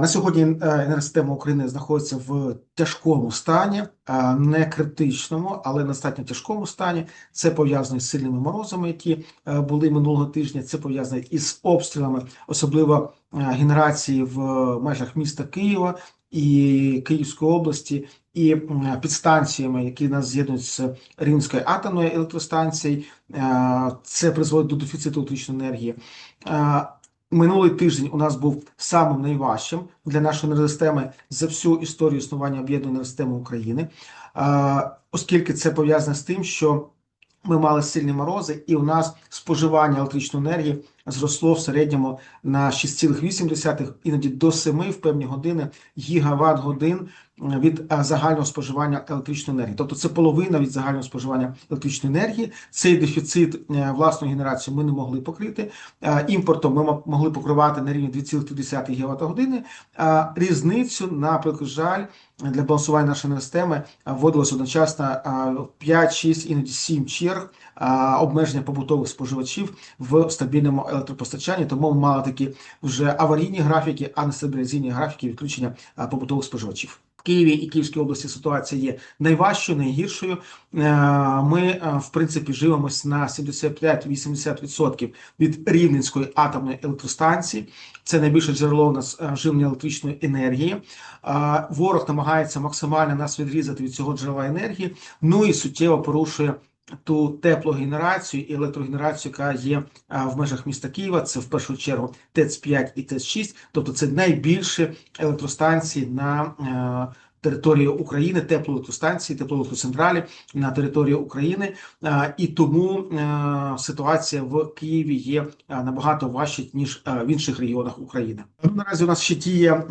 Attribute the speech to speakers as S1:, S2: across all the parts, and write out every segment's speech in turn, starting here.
S1: На сьогодні е, енергосистема України знаходиться в тяжкому стані, е, не критичному, але достатньо тяжкому стані. Це пов'язано з сильними морозами, які е, були минулого тижня. Це пов'язано із обстрілами, особливо генерації в межах міста Києва і Київської області, і підстанціями, які нас з'єднують з Рівненською атомною електростанцією. Це призводить до дефіциту електричної енергії. Минулий тиждень у нас був самим найважчим для нашої енергосистеми за всю історію існування об'єднаної енергосистеми України, оскільки це пов'язане з тим, що ми мали сильні морози, і у нас споживання електричної енергії зросло в середньому на 6,8, іноді до 7 в певні години гігават годин від загального споживання електричної енергії. Тобто це половина від загального споживання електричної енергії. Цей дефіцит е, власної генерації ми не могли покрити. Е, Імпортом ми могли покривати на рівні 2,3 ГВт години. Різницю, на прикладі жаль, для балансування нашої енергосистеми а, вводилось одночасно а, 5, 6, іноді 7 черг обмеження побутових споживачів в стабільному електропостачанні. Тому ми мали такі вже аварійні графіки, а не стабілізаційні графіки відключення побутових споживачів. В Києві і Київській області ситуація є найважчою, найгіршою. Е, Ми, е, в принципі, живемось на 75-80% від Рівненської атомної електростанції. Це найбільше джерело у нас е, живлення електричної енергії. Ворог намагається максимально нас відрізати від цього джерела енергії. Ну і суттєво порушує ту теплогенерацію і електрогенерацію, яка є в межах міста Києва. Це в першу чергу ТЕЦ-5 і ТЕЦ-6, тобто це найбільші електростанції на е, території України, теплоелектростанції, теплоелектроцентралі на території України, і тому е, ситуація в Києві є е, набагато важча ніж в інших регіонах України. Наразі у нас ще діє.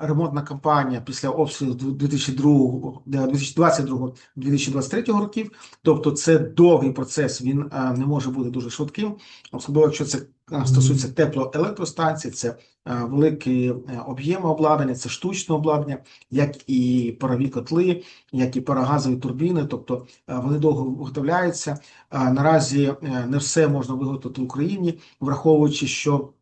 S1: Е, Ремонтна кампанія після обстрілів 2022-2023 років, тобто це довгий процес, він е, не може бути дуже швидким, особливо якщо це е, стосується теплоелектростанцій, це е, великі е, об'єми обладнання, це штучне обладнання, як і парові котли, як і парогазові турбіни, тобто е, вони довго виготовляються. Е, Наразі е, не все можна виготовити в Україні, враховуючи, що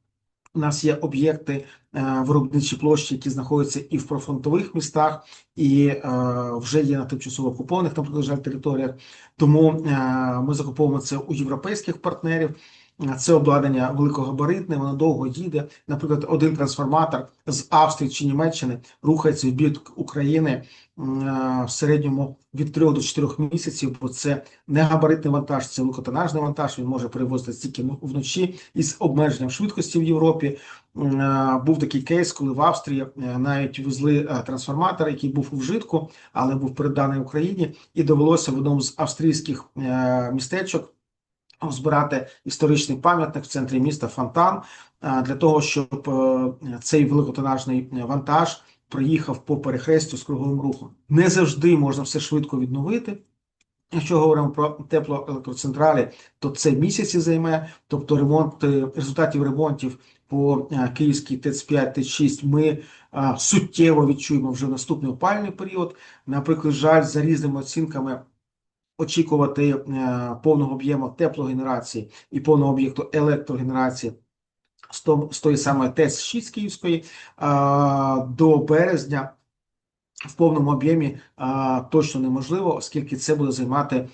S1: у нас є об'єкти е, виробничі площі, які знаходяться і в профронтових містах, і е, вже є на тимчасово окупованих, наприклад, жаль, територіях. Тому е, ми закуповуємо це у європейських партнерів. Це обладнання великогабаритне, воно довго їде. Наприклад, один трансформатор з Австрії чи Німеччини рухається в бік України е, в середньому від 3 до 4 місяців, бо це не габаритний вантаж, це великотонажний вантаж. Він може перевозити тільки вночі із обмеженням швидкості в Європі. Е, Був такий кейс, коли в Австрії е, навіть везли трансформатор, який був у вжитку, але був переданий Україні, і довелося в одному з австрійських містечок збирати історичний пам'ятник в центрі міста Фонтан е, для того, щоб е, цей великотонажний вантаж проїхав по перехрестю з круговим рухом. Не завжди можна все швидко відновити. Якщо говоримо про теплоелектроцентралі, то це місяці займе, тобто ремонт е, результатів ремонтів по Київській ТЕЦ-5, ТЕЦ-6 ми е, суттєво відчуємо вже в наступний опальний період. Наприклад, жаль, за різними оцінками очікувати е, повного об'єму теплогенерації і повного об'єкту електрогенерації з тої самої ТЕЦ-6 Київської е, до березня в повному об'ємі точно неможливо, оскільки це буде займати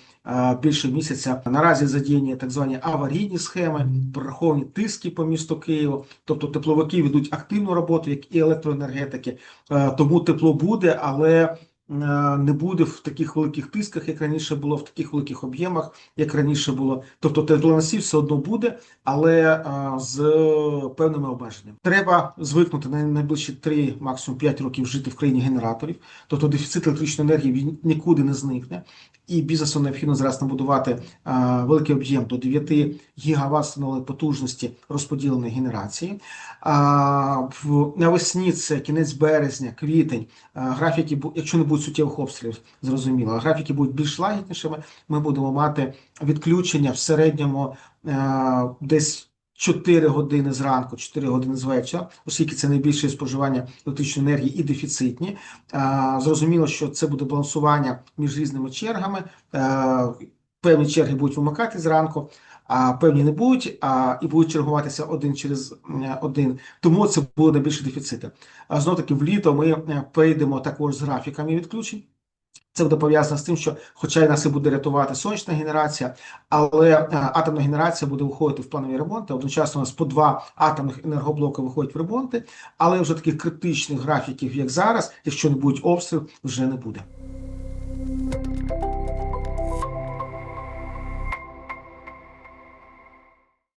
S1: більше місяця. Наразі задіяні так звані аварійні схеми, прораховані тиски по місту Києву, тобто тепловики ведуть активну роботу, як і електроенергетики. Е, Тому тепло буде, але не буде в таких великих тисках, як раніше було, в таких великих об'ємах, як раніше було. Тобто теплоносів все одно буде, але е, з певними обмеженнями. Треба звикнути на найближчі 3, максимум 5 років жити в країні генераторів. Тобто дефіцит електричної енергії він нікуди не зникне. І бізнесу необхідно зараз набудувати е, великий об'єм до 9 гігават встановленої потужності розподіленої генерації. А, в, навесні це кінець березня, квітень. А, графіки, якщо не буде суттєвих обстрілів, зрозуміло, а графіки будуть більш лагіднішими. Ми будемо мати відключення в середньому е, десь 4 години зранку, 4 години з вечора, оскільки це найбільше споживання електричної енергії і дефіцитні. Зрозуміло, що це буде балансування між різними чергами. Е, Певні черги будуть вимикати зранку, а певні не будуть, а і будуть чергуватися один через один. Тому це буде найбільше дефіцити. А знов таки в літо ми е, прийдемо також з графіками відключень. Це буде пов'язано з тим, що, хоча й нас і буде рятувати сонячна генерація, але е, атомна генерація буде виходити в планові ремонти. Одночасно у нас по два атомних енергоблоки виходять в ремонти, але вже таких критичних графіків, як зараз, якщо не будуть обстріл, вже не буде.